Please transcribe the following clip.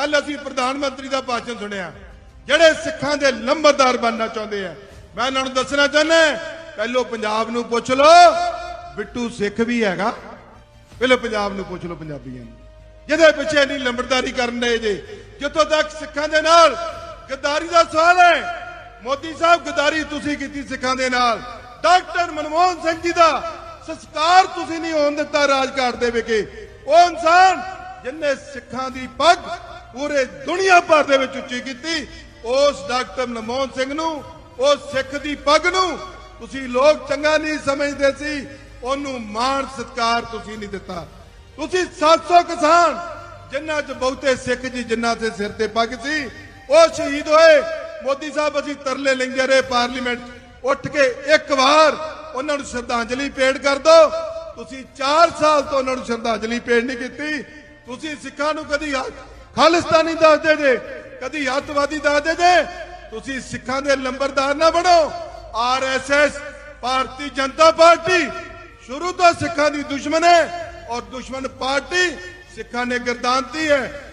ਕੱਲ ਅਸੀਂ ਪ੍ਰਧਾਨ ਮੰਤਰੀ ਦਾ ਭਾਸ਼ਣ ਸੁਣਿਆ। ਜਿਹੜੇ ਸਿੱਖਾਂ ਦੇ ਲੰਬਰਦਾਰ ਬਣਨਾ ਚਾਹੁੰਦੇ ਆ, ਮੈਂ ਇਹਨਾਂ ਨੂੰ ਦੱਸਣਾ ਚਾਹੁੰਦਾ ਪਹਿਲੋ ਪੰਜਾਬ ਨੂੰ ਪੁੱਛ ਲਓ, ਬਿੱਟੂ ਸਿੱਖ ਵੀ ਹੈਗਾ। ਪਹਿਲੇ ਪੰਜਾਬ ਨੂੰ ਪੁੱਛ ਲਓ ਪੰਜਾਬੀਆਂ ਨੂੰ। ਜਿਹਦੇ ਪਿੱਛੇ ਨਹੀਂ ਲੰਬੜਦਾਰੀ ਕਰਨ ਦੇ ਜੇ, ਜਿੱਥੋਂ ਤੱਕ ਸਿੱਖਾਂ ਦੇ ਨਾਲ ਗਦਾਰੀ ਦਾ ਸਵਾਲ ਹੈ, ਮੋਦੀ ਸਾਹਿਬ ਗਦਾਰੀ ਤੁਸੀਂ ਕੀਤੀ ਸਿੱਖਾਂ ਦੇ ਨਾਲ। ਡਾਕਟਰ ਮਨਮੋਹਨ ਸਿੰਘ ਜੀ ਦਾ ਸੰਸਕਾਰ ਤੁਸੀਂ ਨਹੀਂ ਹੋਣ ਦਿੱਤਾ ਰਾਜਘਾਟ ਦੇ ਵਿਖੇ। ਉਹ ਇਨਸਾਨ ਜਿਨੇ ਸਿੱਖਾਂ ਦੀ ਪੱਗ ਪੂਰੇ ਦੁਨੀਆ ਭਰ ਦੇ ਵਿੱਚ ਉੱਚੀ ਕੀਤੀ। ਉਸ ਡਾਕਟਰ ਮਨਮੋਹਨ ਸਿੰਘ ਨੂੰ, ਉਸ ਸਿੱਖ ਦੀ ਪੱਗ ਨੂੰ ਤੁਸੀਂ ਲੋਕ ਚੰਗਾ ਨਹੀਂ ਸਮਝਦੇ ਸੀ। ਉਹਨੂੰ ਮਾਣ ਸਤਕਾਰ ਤੁਸੀਂ ਨਹੀਂ ਦਿੱਤਾ। ਤੁਸੀਂ 700 ਕਿਸਾਨ ਜਿਨ੍ਹਾਂ 'ਚ ਬਹੁਤੇ ਸਿੱਖ ਜੀ ਜਿਨ੍ਹਾਂ ਦੇ ਸਿਰ ਤੇ ਪੱਗ ਸੀ, ਉਹ ਸ਼ਹੀਦ ਹੋਏ। ਮੋਦੀ ਸਾਹਿਬ ਅਸੀਂ ਤਰਲੇ ਲੈਂਦੇ ਰਹੇ ਪਾਰਲੀਮੈਂਟ। ਉੱਠ ਕੇ ਇੱਕ ਵਾਰ ਉਹਨਾਂ ਨੂੰ ਸ਼ਰਧਾਂਜਲੀ ਭੇਟ ਕਰ ਦਿਓ ਤੁਸੀਂ 4 ਸਾਲ ਤੋਂ ਉਹਨਾਂ ਨੂੰ ਸ਼ਰਧਾਂਜਲੀ ਭੇਟ ਨਹੀਂ ਕੀਤੀ। ਤੁਸੀਂ ਸਿੱਖਾਂ ਨੂੰ ਕਦੀ ਖਾਲਿਸਤਾਨੀ ਦੱਸਦੇ ਜੇ ਕਦੀ ਅੱਤਵਾਦੀ ਦੱਸਦੇ ਜੇ ਤੁਸੀਂ ਸਿੱਖਾਂ ਦੇ ਲੰਬਰਦਾਰ ਨਾ ਬਣੋ। ਆਰਐਸਐਸ, ਭਾਰਤੀ ਜਨਤਾ ਪਾਰਟੀ ਸ਼ੁਰੂ ਤੋਂ ਸਿੱਖਾਂ ਦੀ ਦੁਸ਼ਮਣ ਹੈ ਔਰ ਦੁਸ਼ਮਣ ਪਾਰਟੀ ਸਿੱਖਾਂ ਨੇ ਗਰਦਾਨਤੀ ਹੈ।